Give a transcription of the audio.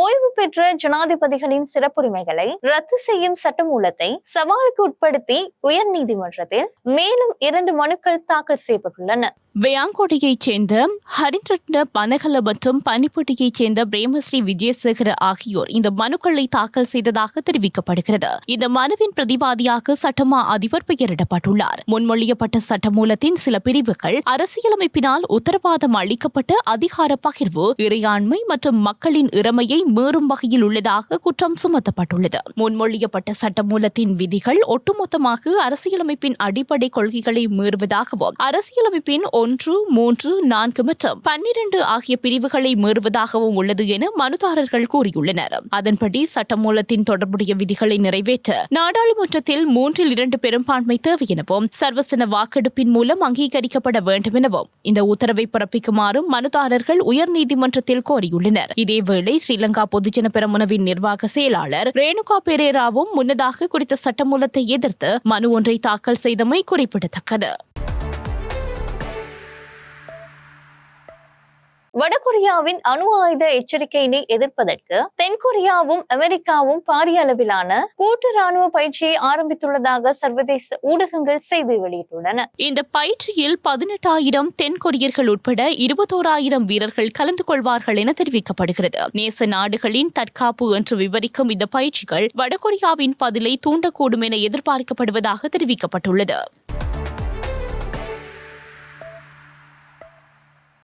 ஓய்வு பெற்ற ஜனாதிபதிகளின் சிறப்புரிமைகளை ரத்து செய்யும் சட்டமூலத்தை சவாலுக்கு உட்படுத்தி உயர்நீதிமன்றத்தில் மேலும் இரண்டு மனுக்கள் தாக்கல் செய்யப்பட்டுள்ளன. வெயாங்கோட்டையைச் சேர்ந்த ஹரிரட்ன பனகல மற்றும் பனிப்பட்டியைச் சேர்ந்த பிரேமஸ்ரீ விஜயசேகர ஆகியோர் இந்த மனுக்களை தாக்கல் செய்ததாக தெரிவிக்கப்படுகிறது. இந்த மனுவின் பிரதிவாதியாக சட்டமா அதிபர் பெயரிடப்பட்டுள்ளார். முன்மொழியப்பட்ட சட்டமூலத்தின் சில பிரிவுகள் அரசியலமைப்பினால் உத்தரவாதம் அளிக்கப்பட்ட அதிகார பகிர்வு இறையாண்மை மற்றும் மக்களின் இறமையை மீறும் வகையில் உள்ளதாக குற்றம் சுமத்தப்பட்டுள்ளது. முன்மொழியப்பட்ட சட்டமூலத்தின் விதிகள் ஒட்டுமொத்தமாக அரசியலமைப்பின் அடிப்படை கொள்கைகளை மீறுவதாகவும் அரசியலமைப்பின் ஒன்று மூன்று நான்கு மற்றும் பன்னிரண்டு ஆகிய பிரிவுகளை மீறுவதாகவும் உள்ளது என மனுதாரர்கள் கூறியுள்ளனர். அதன்படி சட்டமூலத்தின் தொடர்புடைய விதிகளை நிறைவேற்ற நாடாளுமன்றத்தில் மூன்றில் இரண்டு பெரும்பான்மை தேவை எனவும் சர்வசன வாக்கெடுப்பின் மூலம் அங்கீகரிக்கப்பட வேண்டும் எனவும் இந்த உத்தரவை பிறப்பிக்குமாறும் மனுதாரர்கள் உயர்நீதிமன்றத்தில் கோரியுள்ளனர். இதேவேளை ஸ்ரீலங்கா பொதுஜன பெரமுனவின் நிர்வாக செயலாளர் ரேணுகா பெரேராவும் முன்னதாக குறித்த சட்டமூலத்தை எதிர்த்து மனு ஒன்றை தாக்கல் செய்தமை குறிப்பிடத்தக்கது. வடகொரியாவின் அணு ஆயுத எச்சரிக்கையினை எதிர்ப்பதற்கு தென்கொரியாவும் அமெரிக்காவும் பாரிய அளவிலான கூட்டு ராணுவ பயிற்சியை ஆரம்பித்துள்ளதாக சர்வதேச ஊடகங்கள் செய்தி வெளியிட்டுள்ளன. இந்த பயிற்சியில் பதினெட்டாயிரம் தென்கொரியர்கள் உட்பட இருபத்தோராயிரம் வீரர்கள் கலந்து கொள்வார்கள் என தெரிவிக்கப்படுகிறது. நேச நாடுகளின் தற்காப்பு என்று விவரிக்கும் இந்த பயிற்சிகள் வடகொரியாவின் பதிலை தூண்டக்கூடும் என எதிர்பார்க்கப்படுவதாக தெரிவிக்கப்பட்டுள்ளது.